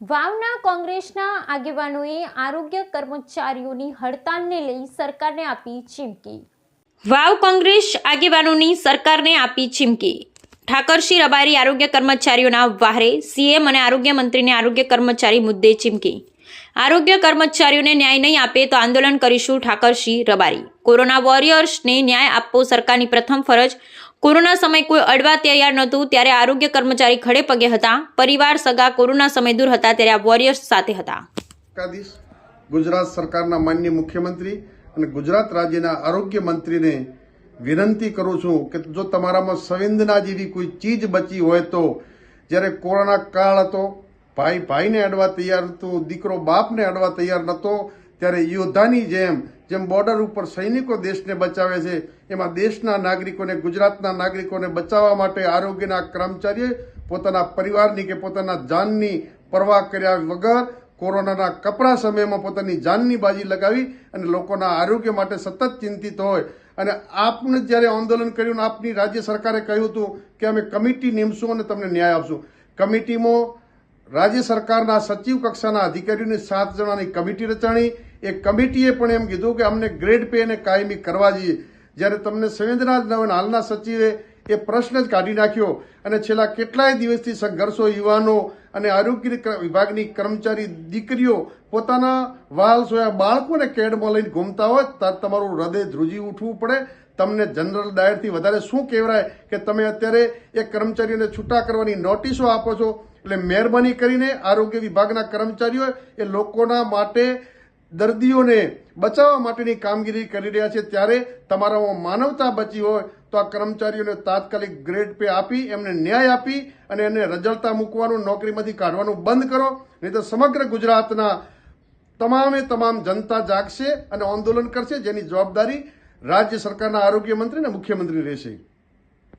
વાવના કોંગ્રેસના આગેવાનોએ આરોગ્ય કર્મચારીઓની હડતાલને લઈ સરકારને આપી ચીમકી. વાવ કોંગ્રેસ આગેવાનોની સરકારને આપી ચીમકી. ઠાકરસિંહ રબારી આરોગ્ય કર્મચારીઓના વાહરે સીએમ અને આરોગ્ય મંત્રીને આરોગ્ય કર્મચારી મુદ્દે ચીમકી. આરોગ્ય કર્મચારીઓને ન્યાય નહીં આપે તો આંદોલન કરીશું ઠાકરસિંહ રબારી. કોરોના વોરિયર્સને ન્યાય આપવો સરકારની પ્રથમ ફરજ. કોરોના સમય કોઈ અડવા તૈયાર નહોતું ત્યારે આરોગ્ય કર્મચારી ખડે પગે હતા. પરિવાર, સગા કોરોના સમય દૂર હતા ત્યારે આ વોરિયર્સ સાથે હતા. ગુજરાત સરકારના માન્ય મુખ્યમંત્રી અને ગુજરાત રાજ્યના આરોગ્ય મંત્રીને વિનંતી કરું છું કે જો તમારામાં સંવેદના જેવી કોઈ ચીજ બચી હોય તો જ્યારે કોરોના કાળ હતો, ભાઈ ભાઈને અડવા તૈયાર હતું, દીકરો બાપને અડવા તૈયાર નહોતો ત્યારે યોદ્ધાની જેમ જેમ બોર્ડર ઉપર સૈનિકો દેશને બચાવે છે, એમાં દેશના નાગરિકોને, ગુજરાતના નાગરિકોને બચાવવા માટે આરોગ્યના કર્મચારીએ પોતાના પરિવારની કે પોતાના જાનની પરવા કર્યા વગર કોરોનાના કપરા સમયમાં પોતાની જાનની બાજી લગાવી અને લોકોના આરોગ્ય માટે સતત ચિંતિત હોય અને આપને જ્યારે આંદોલન કર્યું આપની રાજ્ય સરકારે કહ્યું હતું કે અમે કમિટી નીમશું અને તમને ન્યાય આપશું. કમિટીમાં રાજ્ય સરકારના સચિવ કક્ષાના અધિકારીઓની સાત જણાની કમિટી રચાણી. એ કમિટીએ પણ એમ કીધું કે અમને ગ્રેડ પે અને કાયમી કરવા જોઈએ. જ્યારે તમને સંવેદના હાલના સચિવે એ પ્રશ્ન જ કાઢી નાખ્યો. અને છેલ્લા કેટલાય દિવસથી સંઘર્ષો, યુવાનો અને આરોગ્ય વિભાગની કર્મચારી દીકરીઓ પોતાના વાલ સોયા બાળકોને કેડમાં લઈને ઘૂમતા હોય તમારું હૃદય ધ્રુજી ઉઠવું પડે. તમને જનરલ ડાયરથી વધારે શું કહેવાય કે તમે અત્યારે એ કર્મચારીઓને છૂટા કરવાની નોટિસો આપો છો? એટલે મહેરબાની કરીને આરોગ્ય વિભાગના કર્મચારીઓ એ લોકોના માટે દર્દીઓને બચાવવા માટેની કામગીરી કરી રહ્યા છે. ત્યારે તમારામાં માનવતા બચી હોય તો આ કર્મચારીઓને તાત્કાલિક ગ્રેડ પે આપી, એમને ન્યાય આપી અને એને રજળતા મૂકવાનું, નોકરીમાંથી કાઢવાનું બંધ કરો. નહીં તો સમગ્ર ગુજરાતના તમામે તમામ જનતા જાગશે અને આંદોલન કરશે, જેની જવાબદારી રાજ્ય સરકારના આરોગ્ય મંત્રી અને મુખ્યમંત્રી રહેશે.